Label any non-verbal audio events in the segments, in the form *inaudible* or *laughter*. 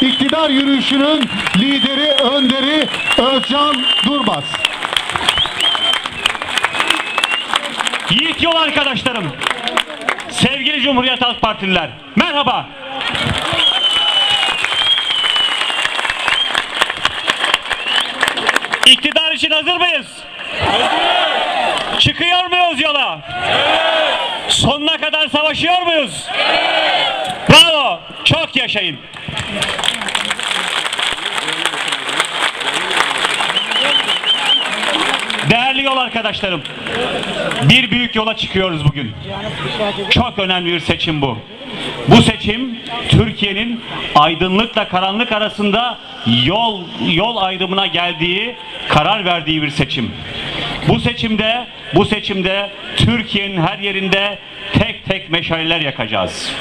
iktidar yürüyüşünün lideri, önderi Özcan Durmaz. Yiğit yol arkadaşlarım, sevgili Cumhuriyet Halk Partililer, merhaba. İktidar için hazır mıyız? Çıkıyor muyuz yola? Sonuna kadar savaşıyor muyuz? Bravo, çok yaşayın. Değerli yol arkadaşlarım, bir büyük yola çıkıyoruz bugün. Çok önemli bir seçim bu. Bu seçim Türkiye'nin aydınlıkla karanlık arasında yol yol ayrımına geldiği, karar verdiği bir seçim. Bu seçimde bu seçimde Türkiye'nin her yerinde tek tek meşaleler yakacağız.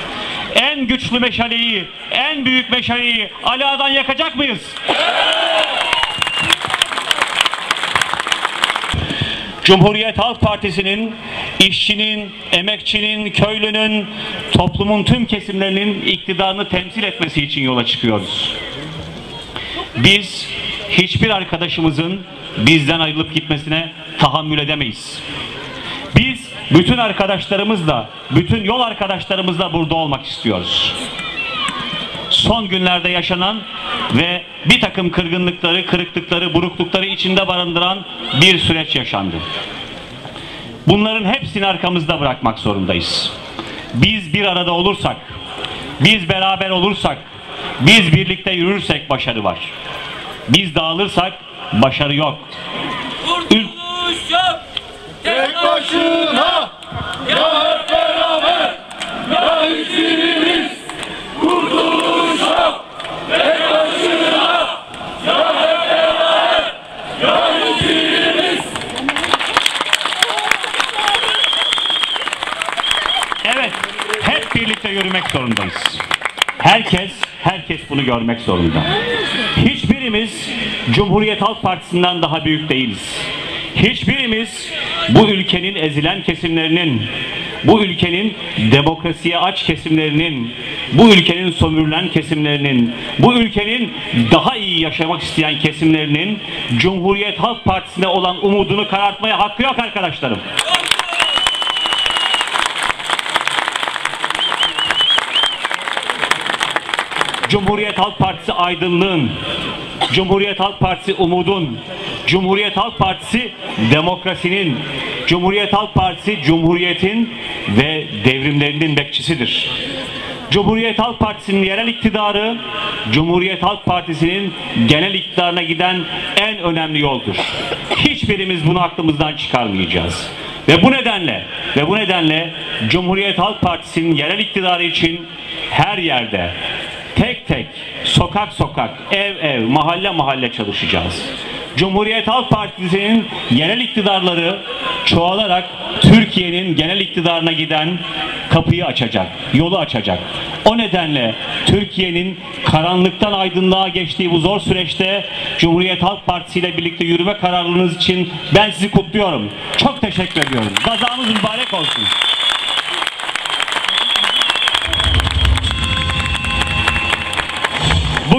En güçlü meşaleyi, en büyük meşaleyi Ali Ağa'dan yakacak mıyız? Cumhuriyet Halk Partisi'nin işçinin, emekçinin, köylünün, toplumun tüm kesimlerinin iktidarını temsil etmesi için yola çıkıyoruz. Biz hiçbir arkadaşımızın bizden ayrılıp gitmesine tahammül edemeyiz. Biz bütün arkadaşlarımızla, bütün yol arkadaşlarımızla burada olmak istiyoruz. Son günlerde yaşanan ve bir takım kırgınlıkları, kırıklıkları, buruklukları içinde barındıran bir süreç yaşandı. Bunların hepsini arkamızda bırakmak zorundayız. Biz bir arada olursak, biz beraber olursak, biz birlikte yürürsek başarı var. Biz dağılırsak başarı yok. Kurtuluş yok. Tek başına ya hep beraber ya hiçbirimiz kurtuluş yok. Tek başına ya hep beraber ya hiçbirimiz Evet, hep birlikte yürümek zorundayız. Herkes, herkes bunu görmek zorunda. Hiçbirimiz Cumhuriyet Halk Partisi'nden daha büyük değiliz. Hiçbirimiz bu ülkenin ezilen kesimlerinin, bu ülkenin demokrasiye aç kesimlerinin, bu ülkenin sömürülen kesimlerinin, bu ülkenin daha iyi yaşamak isteyen kesimlerinin Cumhuriyet Halk Partisi'ne olan umudunu karartmaya hakkı yok arkadaşlarım. Cumhuriyet Halk Partisi aydınlığın, Cumhuriyet Halk Partisi umudun, Cumhuriyet Halk Partisi demokrasinin, Cumhuriyet Halk Partisi cumhuriyetin ve devrimlerinin bekçisidir. Cumhuriyet Halk Partisi'nin yerel iktidarı, Cumhuriyet Halk Partisi'nin genel iktidarına giden en önemli yoldur. Hiçbirimiz bunu aklımızdan çıkarmayacağız. Ve bu nedenle ve bu nedenle Cumhuriyet Halk Partisi'nin yerel iktidarı için her yerde tek tek, sokak sokak, ev ev, mahalle mahalle çalışacağız. Cumhuriyet Halk Partisi'nin yerel iktidarları çoğalarak Türkiye'nin genel iktidarına giden kapıyı açacak, yolu açacak. O nedenle Türkiye'nin karanlıktan aydınlığa geçtiği bu zor süreçte Cumhuriyet Halk Partisi ile birlikte yürüme kararlılığınız için ben sizi kutluyorum. Çok teşekkür ediyorum. Gazamız mübarek olsun.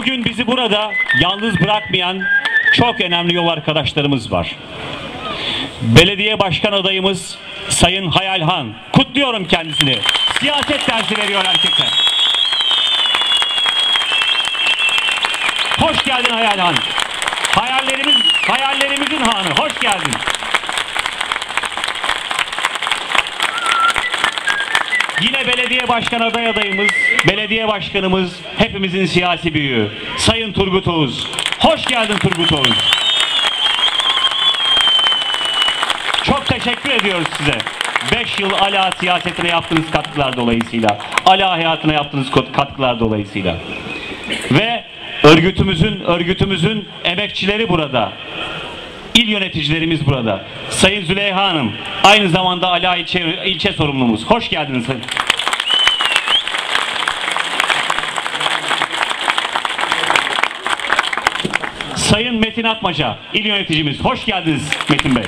Bugün bizi burada yalnız bırakmayan çok önemli yol arkadaşlarımız var. Belediye başkan adayımız Sayın Hayalhan. Kutluyorum kendisini. Siyaset dersi veriyor herkese. Hoş geldin Hayalhan. Hayallerimiz, hayallerimizin hanı. Hoş geldin. Yine belediye başkan aday adayımız, belediye başkanımız, hepimizin siyasi büyüğü, Sayın Turgut Oğuz. Hoş geldin Turgut Oğuz. Çok teşekkür ediyoruz size. 5 yıl ala siyasetine yaptığınız katkılar dolayısıyla, ala hayatına yaptığınız katkılar dolayısıyla. Ve örgütümüzün örgütümüzün emekçileri burada. İl yöneticilerimiz burada. Sayın Züleyha Hanım, aynı zamanda Ala ilçe, ilçe sorumlumuz. Hoş geldiniz. Sayın Metin Atmaca, il yöneticimiz. Hoş geldiniz Metin Bey.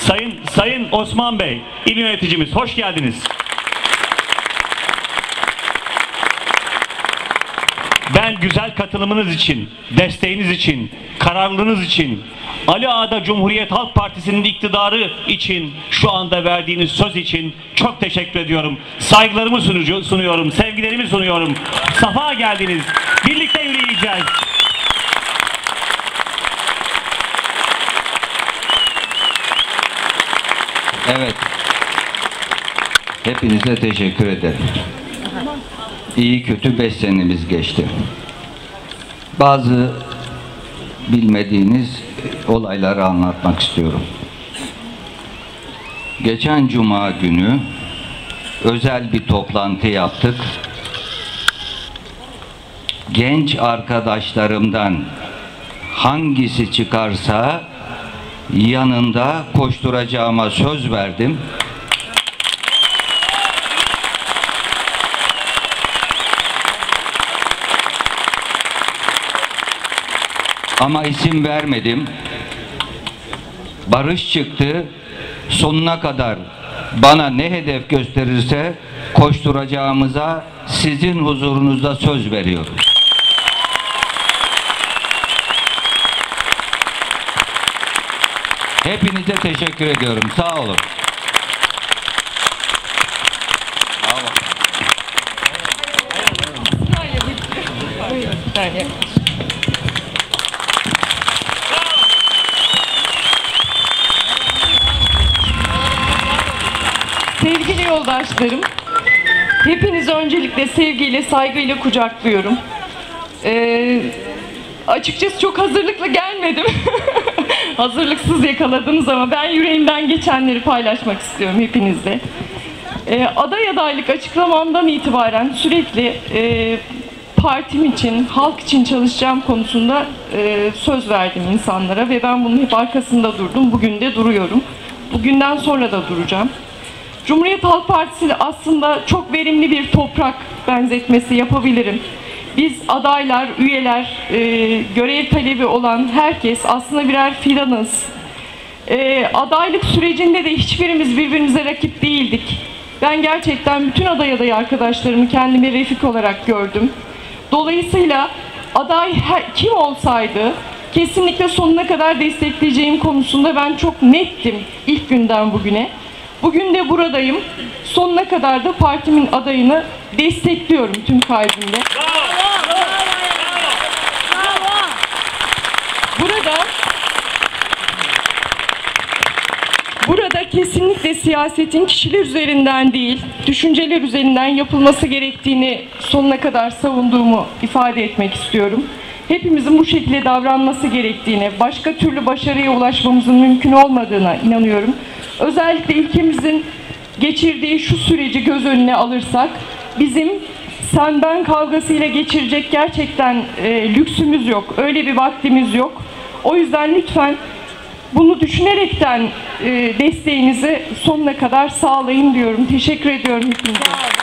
Sayın Sayın Osman Bey, il yöneticimiz. Hoş geldiniz. Güzel katılımınız için, desteğiniz için, kararlılığınız için, Ali Ağa'da Cumhuriyet Halk Partisi'nin iktidarı için, şu anda verdiğiniz söz için çok teşekkür ediyorum. Saygılarımı sunucu, sunuyorum, sevgilerimi sunuyorum. Safa geldiniz. Birlikte yürüyeceğiz. Evet. Hepinize teşekkür ederim. İyi kötü beş senemiz geçti. Bazı bilmediğiniz olayları anlatmak istiyorum. Geçen cuma günü özel bir toplantı yaptık. Genç arkadaşlarımdan hangisi çıkarsa yanında koşturacağıma söz verdim. Ama isim vermedim. Barış çıktı. Sonuna kadar bana ne hedef gösterirse koşturacağımıza sizin huzurunuzda söz veriyoruz. Hepinize teşekkür ediyorum. Sağ olun. Al Sevgili yoldaşlarım, hepinizi öncelikle sevgiyle, saygıyla kucaklıyorum. Ee, açıkçası çok hazırlıklı gelmedim. *laughs* Hazırlıksız yakaladınız ama ben yüreğimden geçenleri paylaşmak istiyorum hepinizle. Ee, aday adaylık açıklamamdan itibaren sürekli e, partim için, halk için çalışacağım konusunda e, söz verdim insanlara ve ben bunun hep arkasında durdum. Bugün de duruyorum. Bugünden sonra da duracağım. Cumhuriyet Halk Partisi aslında çok verimli bir toprak benzetmesi yapabilirim. Biz adaylar, üyeler, e, görev talebi olan herkes aslında birer fidanız. E, adaylık sürecinde de hiçbirimiz birbirimize rakip değildik. Ben gerçekten bütün aday adayı arkadaşlarımı kendime refik olarak gördüm. Dolayısıyla aday her- kim olsaydı kesinlikle sonuna kadar destekleyeceğim konusunda ben çok nettim ilk günden bugüne. Bugün de buradayım. Sonuna kadar da partimin adayını destekliyorum tüm kalbimle. Burada Burada kesinlikle siyasetin kişiler üzerinden değil, düşünceler üzerinden yapılması gerektiğini sonuna kadar savunduğumu ifade etmek istiyorum. Hepimizin bu şekilde davranması gerektiğine, başka türlü başarıya ulaşmamızın mümkün olmadığına inanıyorum. Özellikle ülkemizin geçirdiği şu süreci göz önüne alırsak, bizim sen ben kavgasıyla geçirecek gerçekten e, lüksümüz yok. Öyle bir vaktimiz yok. O yüzden lütfen bunu düşünerekten e, desteğinizi sonuna kadar sağlayın diyorum. Teşekkür ediyorum hepinize.